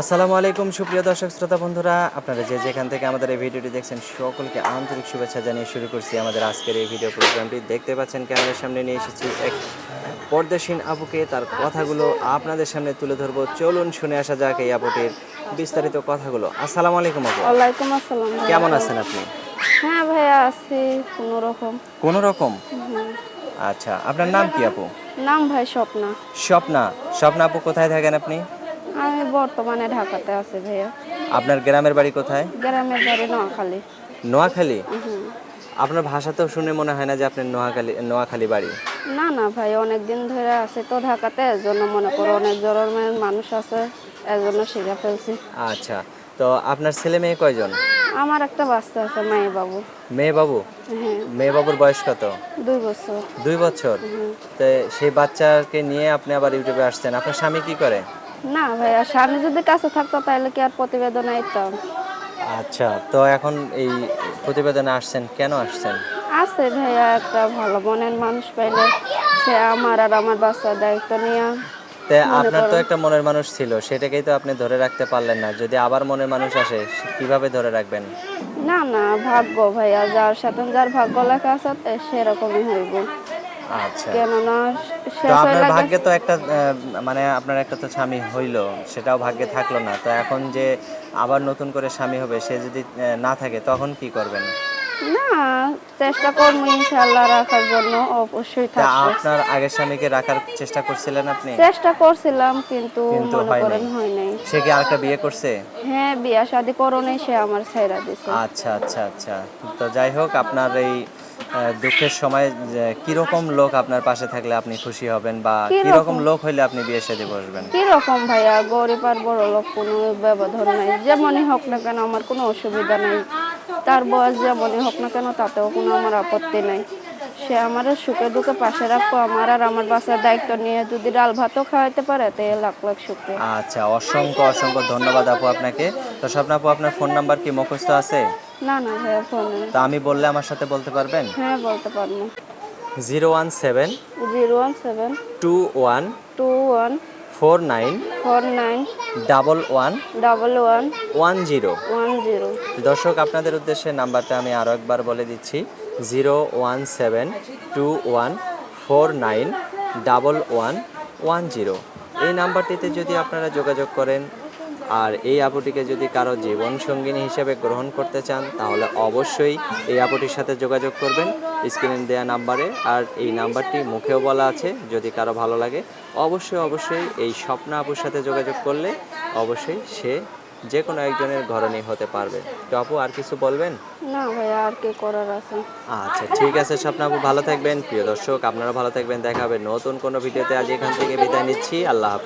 আসসালামু আলাইকুম সুপ্রিয় দর্শক শ্রোতা বন্ধুরা। আপনারা যে যেখান থেকে আমাদের এই ভিডিওটি দেখছেন সকলকে আন্তরিক শুভেচ্ছা জানিয়ে শুরু করছি আমাদের আজকের এই ভিডিও প্রোগ্রামটি। দেখতে পাচ্ছেন ক্যামেরার সামনে নিয়ে এসেছি এক পর্দাসীন আপুকে। তার কথাগুলো আপনাদের সামনে তুলে ধরবো। চলুন শুনে আসা যাক এই আপুটির বিস্তারিত কথাগুলো। আসসালামু আলাইকুম আপু। ওয়ালাইকুম আসসালাম কেমন আছেন আপনি? হ্যাঁ ভাইয়া আছি কোনো রকম। কোন রকম? আচ্ছা আপনার নাম কি আপু? নাম ভাই স্বপ্না। স্বপ্না। স্বপ্না আপু কোথায় থাকেন আপনি? আমি বর্তমানে ঢাকাতে আছি ভাইয়া। আপনার গ্রামের বাড়ি কোথায়? গ্রামের বাড়ি নোয়াখালী। নোয়াখালী? আপনার ভাষা তো শুনে মনে হয় না যে আপনার নোয়াখালী নোয়াখালী বাড়ি। না না ভাই অনেক দিন ধরে আছে তো ঢাকাতে এর জন্য মনে করো অনেক ধরনের মানুষ আছে এর জন্য শিখে ফেলছি। আচ্ছা তো আপনার ছেলে মেয়ে কয়জন? আমার একটা বাচ্চা আছে মেয়ে বাবু মেয়ে বাবু হ্যাঁ। মেয়ে বাবুর বয়স কত? দুই বছর। দুই বছর? তো সেই বাচ্চাকে নিয়ে আপনি আবার ইউটিউবে আসছেন। আপনার স্বামী কি করে? না ভাইয়া স্বামী যদি কাছে থাকতো তাহলে কি আর প্রতিবেদন আইতাম আচ্ছা তো এখন এই প্রতিবেদনে আসছেন কেন আসছেন? আছে ভাইয়া একটা ভালো মনের মানুষ পাইলে সে আমার আর আমার বাচ্চার দায়িত্ব নিয়ে তো আপনার তো একটা মনের মানুষ ছিল সেটাকেই তো আপনি ধরে রাখতে পারলেন না। যদি আবার মনের মানুষ আসে কীভাবে ধরে রাখবেন? না না ভাগ্য ভাইয়া যার সাথে যার ভাগ্য লেখা আছে সেরকমই হইব। আচ্ছা। কেননা তো আপনার ভাগ্যে তো একটা মানে আপনার একটা তো স্বামী হইল সেটাও ভাগ্যে থাকল না। তো এখন যে আবার নতুন করে স্বামী হবে সে যদি না থাকে তখন কি করবেন? না চেষ্টা করব ইনশাল্লাহ রাখার জন্য অবশ্যই থাকব। আপনার আগের স্বামীকে রাখার চেষ্টা করছিলেন আপনি? চেষ্টা করছিলাম কিন্তু মনে করেন হয় নাই। সে কি আরেকটা বিয়ে করছে? হ্যাঁ বিয়া শাদি করো নাই সে আমার ছেড়া দিছে। আচ্ছা আচ্ছা আচ্ছা। তো যাই হোক আপনার এই দুঃখের সময় কীরকম লোক আপনার পাশে থাকলে আপনি খুশি হবেন বা কীরকম? কীরকম লোক হইলে আপনি বিয়ে শাদী বসবেন? কি রকম ভাইয়া? গরিব আর বড় লোক কোনো ব্যবধান নাই। যেমনই হোক না কেন আমার কোনো অসুবিধা নাই। তার বয়স যেমনই হোক না কেন তাতেও কোনো আমার আপত্তি নাই। সে আমার সুখে দুঃখে পাশে রাখব আমার আর আমার বাসার দায়িত্ব নিয়ে যদি ডাল ভাতও খাওয়াইতে পারে তো লাখ লাখ সুখে আচ্ছা অসংখ্য অসংখ্য ধন্যবাদ আপু আপনাকে। তো স্বপ্ন আপু আপনার ফোন নাম্বার কি মুখস্থ আছে? না না ভাইয়া ফোনে তা আমি বললে আমার সাথে বলতে পারবেন? হ্যাঁ বলতে পারব। Zero one seven zero one seven two one two one four nine four nine double one double one one zero. One zero. দর্শক আপনাদের উদ্দেশ্যে নাম্বারটা আমি আরও একবার বলে দিচ্ছি। Zero one seven two one four nine double one one zero. এই নাম্বারটিতে যদি আপনারা যোগাযোগ করেন আর এই আপুটিকে যদি কারও জীবন সঙ্গিনী হিসেবে গ্রহণ করতে চান তাহলে অবশ্যই এই আপুটির সাথে যোগাযোগ করবেন স্ক্রিনে দেওয়া নাম্বারে। আর এই নাম্বারটি মুখেও বলা আছে যদি কারও ভালো লাগে অবশ্যই অবশ্যই এই স্বপ্ন আপুর সাথে যোগাযোগ করলে অবশ্যই সে যে কোনো একজনের ঘরণী হতে পারবে। তো আপু আর কিছু বলবেন? না ভাইয়া আর কি করার আছে? আচ্ছা ঠিক আছে স্বপ্ন আপু ভালো থাকবেন। প্রিয় দর্শক আপনারা ভালো থাকবেন। দেখা হবে নতুন কোনো ভিডিওতে আজ এখান থেকে বিদায় নিচ্ছি। আল্লাহ হাফেজ।